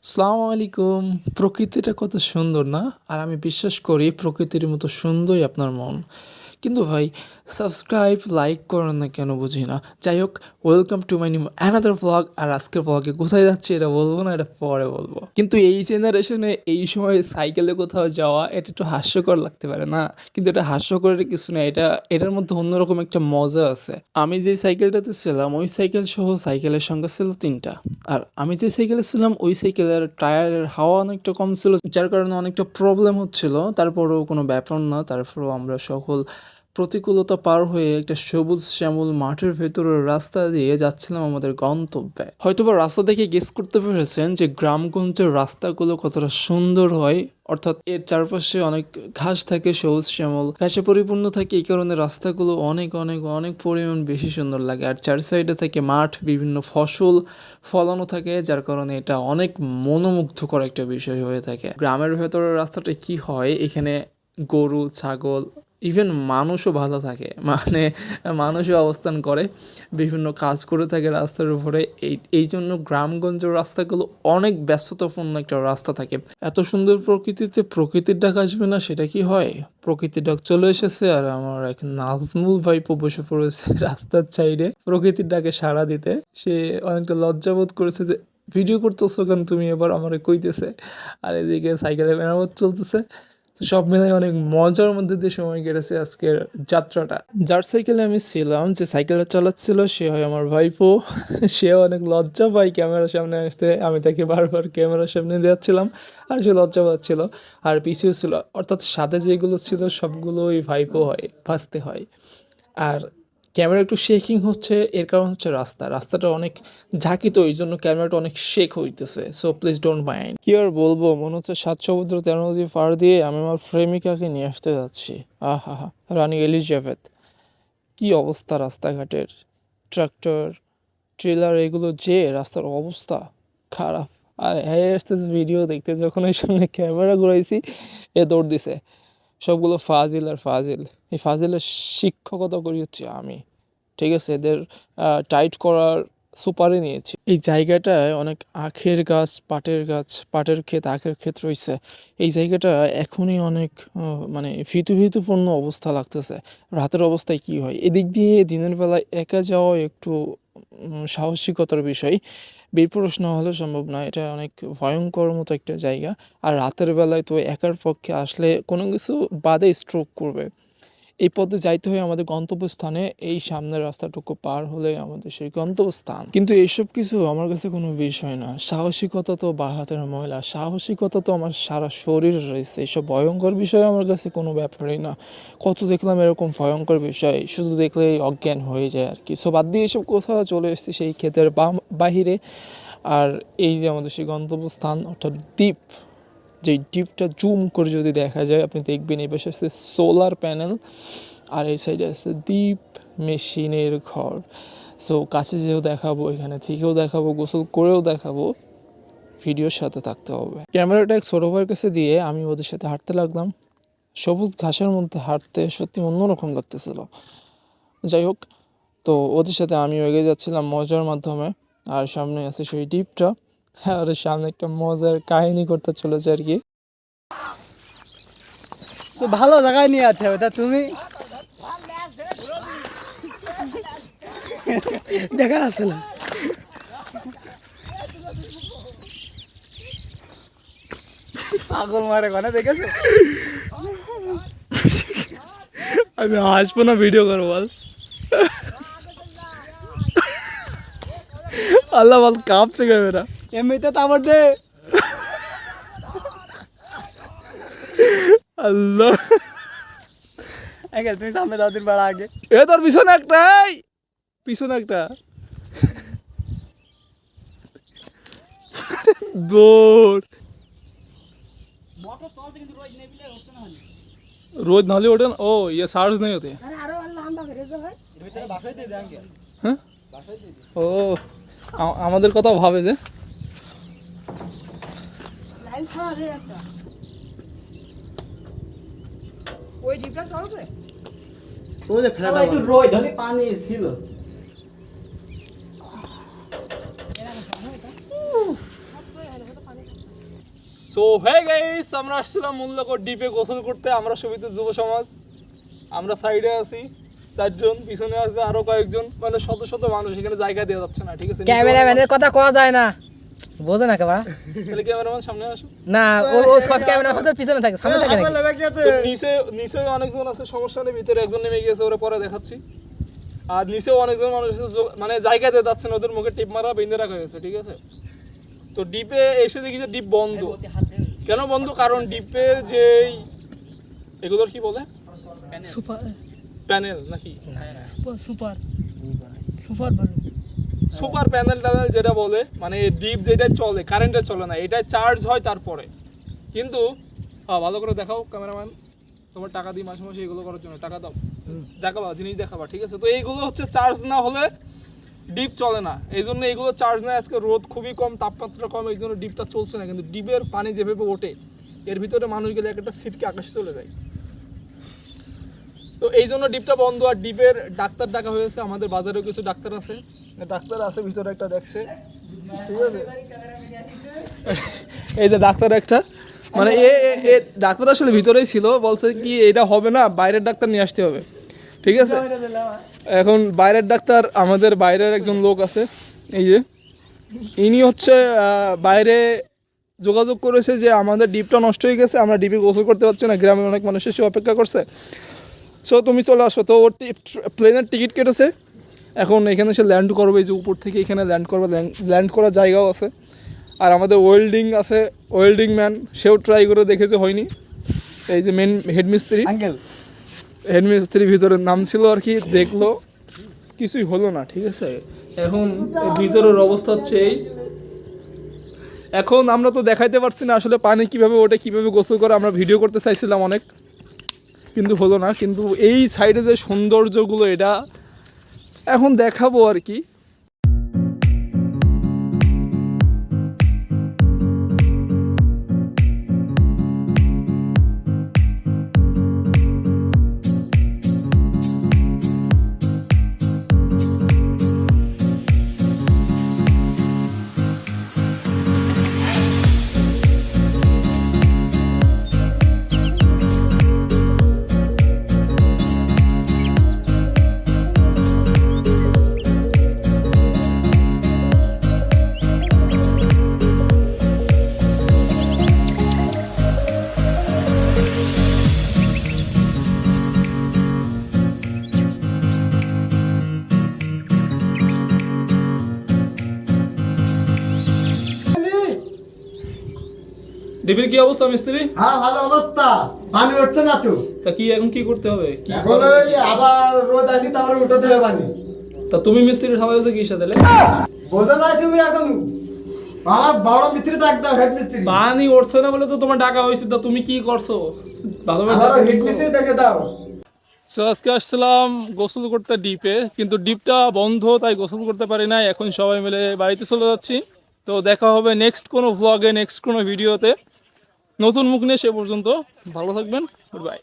আসসালামু আলাইকুম প্রকৃতিটা কত সুন্দর না? আর আমি বিশ্বাস করি প্রকৃতির মতো সুন্দরই আপনার মন। কিন্তু ভাই সাবস্ক্রাইব লাইক করেন না কেন বুঝি না। যাই হোক welcome to my new another blog আর আজকের ব্লগে কোথায় যাচ্ছি এটা বলব না, এটা পরে বলব। কিন্তু এই জেনারেশনে এই সময় সাইকেলে কোথাও যাওয়া, এটা একটু হাস্যকর লাগতে পারে না। কিন্তু এটা হাস্যকরের কিছু না, এটা, এটার মধ্যে অন্যরকম একটা মজা আছে। আমি যে সাইকেলটাতে ছিলাম, ওই সাইকেল সহ সাইকেলের সংখ্যা ছিল তিনটা। আর আমি যে সাইকেলে ছিলাম, ওই সাইকেলের টায়ারের হাওয়া অনেকটা কম ছিল, যার কারণে অনেকটা প্রবলেম হচ্ছিল। তারপরেও কোনো ব্যাপার না, তারপরেও আমরা সকল প্রতিকূলতা পার হয়ে একটা সবুজ শ্যামল মাঠের ভেতরের রাস্তা দিয়ে যাচ্ছিলাম আমাদের গন্তব্যে। হয়তোবা রাস্তা দেখে গেস করতে পেরেছেন যে গ্রামগঞ্জের রাস্তাগুলো কতটা সুন্দর হয়। অর্থাৎ এর চারপাশে অনেক ঘাস থাকে, সবুজ শ্যামল, ঘাসে পরিপূর্ণ থাকে। এই কারণে রাস্তাগুলো অনেক অনেক অনেক পরিমাণ বেশি সুন্দর লাগে। আর চার সাইডে থাকে মাঠ, বিভিন্ন ফসল, ফলানো থাকে, যার কারণে এটা অনেক মনোমুগ্ধকর একটা বিষয় হয়ে থাকে। গ্রামের ভেতরের রাস্তাটা কি হয়? এখানে গরু, ছাগল ইভেন মানুষও ভালো থাকে। মানে মানুষও অবস্থান করে, বিভিন্ন কাজ করে থাকে রাস্তার উপরে। এই এই জন্য গ্রামগঞ্জের রাস্তাগুলো অনেক ব্যস্ততাপূর্ণ একটা রাস্তা থাকে। এত সুন্দর প্রকৃতিতে প্রকৃতির ডাক আসবে না, সেটা কি হয়? প্রকৃতির ডাক চলে এসেছে আর আমার এক নাজমুল ভাইপো বসে পড়েছে রাস্তার সাইডে প্রকৃতির ডাকে সাড়া দিতে। সে অনেকটা লজ্জাবোধ করেছে যে, ভিডিও করতেছো কেন তুমি? এবার আমারে কইতেছে। আর এদিকে সাইকেলে মেরামত চলতেছে। তো সব মিলে অনেক মজার মধ্যে দিয়ে সময় কেটেছে আজকের যাত্রাটা। যার সাইকেলে আমি ছিলাম, যে সাইকেলটা চালাচ্ছিল, সে হয় আমার ভাইফো সে অনেক লজ্জা পায় ক্যামেরার সামনে আসতে। আমি তাকে বারবার ক্যামেরার সামনে দেওয়াচ্ছিলাম আর সে লজ্জা পাচ্ছিল, আর পিছিয়েও ছিল। অর্থাৎ সাথে যেগুলো ছিল, সবগুলোই ভাইপো হয়, ভাসতে হয়। আর ক্যামেরা একটু শেকিং হচ্ছে, এর কারণ হচ্ছে রাস্তা। রাস্তাটা অনেক ঝাঁকিত এই জন্য ক্যামেরাটা অনেক শেক হইতেছে। সো প্লিজ ডোন্ট মাইন্ড কি আর বলব, মনে হচ্ছে সাত সমুদ্র তেরো নদী পার দিয়ে আমি আমার প্রেমিকাকে নিয়ে আসতে যাচ্ছি। আহা হা রানী এলিজাবেথ। কি অবস্থা রাস্তাঘাটের? ট্রাক্টর ট্রেলার এগুলো যে রাস্তার অবস্থা, খারাপ। আর হ্যাঁ আসতেছে ভিডিও দেখতে, যখন ওই সামনে ক্যামেরা ঘুরাইছি, এ দৌড় দিছে। সবগুলো ফাজিল আর ফাজিল। এই ফাজিলের শিক্ষকতা করি হচ্ছে আমি। ঠিক আছে? এদের টাইট করার সুপারে নিয়েছি। এই জায়গাটায় অনেক আখের গাছ, পাটের গাছ, পাটের ক্ষেত, আখের ক্ষেত রয়েছে। এই জায়গাটা এখনই অনেক মানে ভীতু ভীতুপূর্ণ অবস্থা লাগতেছে। রাতের অবস্থায় কি হয়? এদিক দিয়ে দিনের বেলায় একা যাওয়া একটু সাহসিকতার বিষয়। বীরপুরুষ না হলে সম্ভব নয়। এটা অনেক ভয়ঙ্কর মতো একটা জায়গা। আর রাতের বেলায় তো একার পক্ষে আসলে কোনো কিছু বাদে স্ট্রোক করবে। এই পথে যাইতে হয় আমাদের গন্তব্যস্থানে এই সামনের রাস্তাটুকু পার হলে আমাদের সেই গন্তব্যস্থান। কিন্তু এইসব কিছু আমার কাছে কোনো বিষয় না। সাহসিকতা তো বা হাতের ময়লা। সাহসিকতা তো আমার সারা শরীর রয়েছে। এইসব ভয়ঙ্কর বিষয় আমার কাছে কোনো ব্যাপারই না। কত দেখলাম এরকম ভয়ঙ্কর বিষয়, শুধু দেখলেই অজ্ঞান হয়ে যায় আর কি। সো বাদ দিয়ে এসব কোথাও চলে এসেছি সেই ক্ষেতের বাহিরে আর এই যে আমাদের সেই গন্তব্যস্থান, অর্থাৎ দ্বীপ। যে ডিপটা জুম করে যদি দেখা যায়, আপনি দেখবেন এই পাশে আছে সোলার প্যানেল আর এই সাইডে আছে দ্বীপ মেশিনের ঘর। সো কাছে যেও দেখাবো, এখানে থেকেও দেখাবো, গোসল করেও দেখাবো ভিডিওর সাথে থাকতে হবে। ক্যামেরাটা এক ছোটো কাছে দিয়ে আমি ওদের সাথে হাঁটতে লাগলাম। সবুজ ঘাসের মধ্যে হাঁটতে সত্যি অন্যরকম লাগতেছিল। যাই হোক, তো ওদের সাথে আমি এগিয়ে যাচ্ছিলাম মজার মাধ্যমে। আর সামনে আছে সেই ডিপটা আর সামনে একটা মজার কাহিনী করতে চলেছে আর কি। তো ভালো জায়গায় নিয়ে যেতে হবে তা তুমি? দেখা আছে না। পাগল মারে ঘনে দেখেছ? আমি আসব না ভিডিও করব বল। আল্লাহ বল কাঁপছে ক্যামেরা। এমনিতে তো আমার দে আল্লাহ আঙ্কেল তুমি সামনে দাও দিন বেড়া আগে এ তোর পিছনে একটা এই! পিছনে একটা দৌড় रोज नाले उठे ना ओ ये सार्स नहीं होते আরে আরো লম্বা ফেরেছে ভাই ভিতরে বাসায় দিয়ে দে আঙ্কেল হ্যাঁ ও আ- আমাদের কথা ভাবে যে লাইন হ্যাঁ আমরা আসছিলাম মূল্যকর ডিপে গোসল করতে আমরা সবই তো যুব সমাজ। আমরা সাইডে আছি চারজন পিছনে আছে আরও কয়েকজন মানে শত শত মানুষ এখানে জায়গা দেওয়া যাচ্ছে না ঠিক আছে? ক্যামেরা ক্যামেরাম্যানের কথা কওয়া যায় না। বোঝে না কেবা ক্যামেরাম্যান সামনে আসো। না ও ও সব ক্যামেরা পিছনে থাকে সামনে থাকে নাকি? নিচে নিচে অনেকজন আছে সমস্যা নেই ভিতরে একজন নেমে গিয়েছে ওরা পরে দেখাচ্ছি। আর নিচেও অনেকজন মানুষ মানে জায়গাতে যাচ্ছে না ওদের মুখে টিপ মারা বেঁধে রাখা হয়েছে ঠিক আছে? তো ডিপে এসে দেখি যে ডিপ বন্ধ। কেন বন্ধ? কারণ ডিপের যেই এগুলোর কি বলে? সুপার। প্যানেল নাকি? Super super. সুপার বলো সুপার প্যানেল ট্যানেল যেটা বলে মানে ডিপ যেটা চলে কারেন্টে চলে না এটা চার্জ হয় তারপরে। কিন্তু হ্যাঁ ভালো করে দেখাও ক্যামেরাম্যান তোমার টাকা দিই মাসে মাসে এগুলো করার জন্য টাকা দাও। দেখাবা জিনিস দেখাবা ঠিক আছে? তো এইগুলো হচ্ছে চার্জ না হলে ডিপ চলে না। এই জন্য এইগুলো চার্জ নেয় আজকে রোদ খুবই কম তাপমাত্রা কম এই জন্য ডিপটা চলছে না। কিন্তু ডিপের পানি যেভাবে ওঠে এর ভিতরে মানুষ গেলে একটা সিটকে আকাশে চলে যায়। তো এই জন্য ডিপটা বন্ধ আর ডিপের ডাক্তার ডাকা হয়েছে আমাদের বাজারেও কিছু ডাক্তার আছে। ডাক্তার আছে ভিতরে একটা দেখছে। ঠিক আছে? এই যে ডাক্তার একটা। মানে এ এ- ডাক্তার আসলে ভিতরেই ছিল বলছে কি এটা হবে না বাইরের ডাক্তার নিয়ে আসতে হবে। ঠিক আছে? এখন বাইরের ডাক্তার আমাদের বাইরের একজন লোক আছে এই যে। ইনি হচ্ছে বাইরে যোগাযোগ করেছে যে আমাদের ডিপটা নষ্ট হয়ে গেছে আমরা ডিপে গোসল করতে পারছি না গ্রামের অনেক মানুষ এসে অপেক্ষা করছে। সো তুমি চলে আসো। তো ওর প্লেনের টিকিট কেটেছে। এখন এখানে সে ল্যান্ড করবে এই যে উপর থেকে এখানে ল্যান্ড করবে ল্যান্ড করার জায়গাও আছে। আর আমাদের ওয়েল্ডিং আছে ওয়েল্ডিং ম্যান সেও ট্রাই করে দেখেছে হয়নি। এই যে মেন হেডমিস্ত্রি হেডমিস্ত্রির ভিতরে নাম ছিল আর কি দেখল। কিছুই হলো না ঠিক আছে? এখন ভিতরের অবস্থা হচ্ছে এই। এখন আমরা তো দেখাইতে পারছি না আসলে পানি কীভাবে ওঠে কীভাবে গোসল করে। আমরা ভিডিও করতে চাইছিলাম অনেক। কিন্তু হলো না কিন্তু এই সাইডে যে সৌন্দর্যগুলো এটা এখন দেখাবো আর কি। ডিবির কি অবস্থা মিস্ত্রি? হ্যাঁ ভালো অবস্থা। পানি উঠছে না তো। তা কি এখন কি করতে হবে? কি এখন ওই আবার রোদ আসি তারপরে উঠাতে হবে পানি। তা তুমি মিস্ত্রি ঠামাইছো কি সাথে বোঝো নাই তুমি এখন। আমার বড় মিস্ত্রি ডাক দাও হেড মিস্ত্রি। পানি উঠছে না বলে তো তোমার ডাকা হয়েছে তা তুমি কি করছ? ভালো হেড মিস্ত্রি ডেকে দাও। সো আজকে আসছিলাম গোসল করতে ডিপে কিন্তু ডিপটা বন্ধ তাই গোসল করতে পারি না এখন সবাই মিলে বাড়িতে চলে যাচ্ছি। তো দেখা হবে নেক্সট কোনো ভ্লগে নেক্সট কোনো ভিডিওতে নতুন মুখ নিয়ে সে পর্যন্ত ভালো থাকবেন। Good bye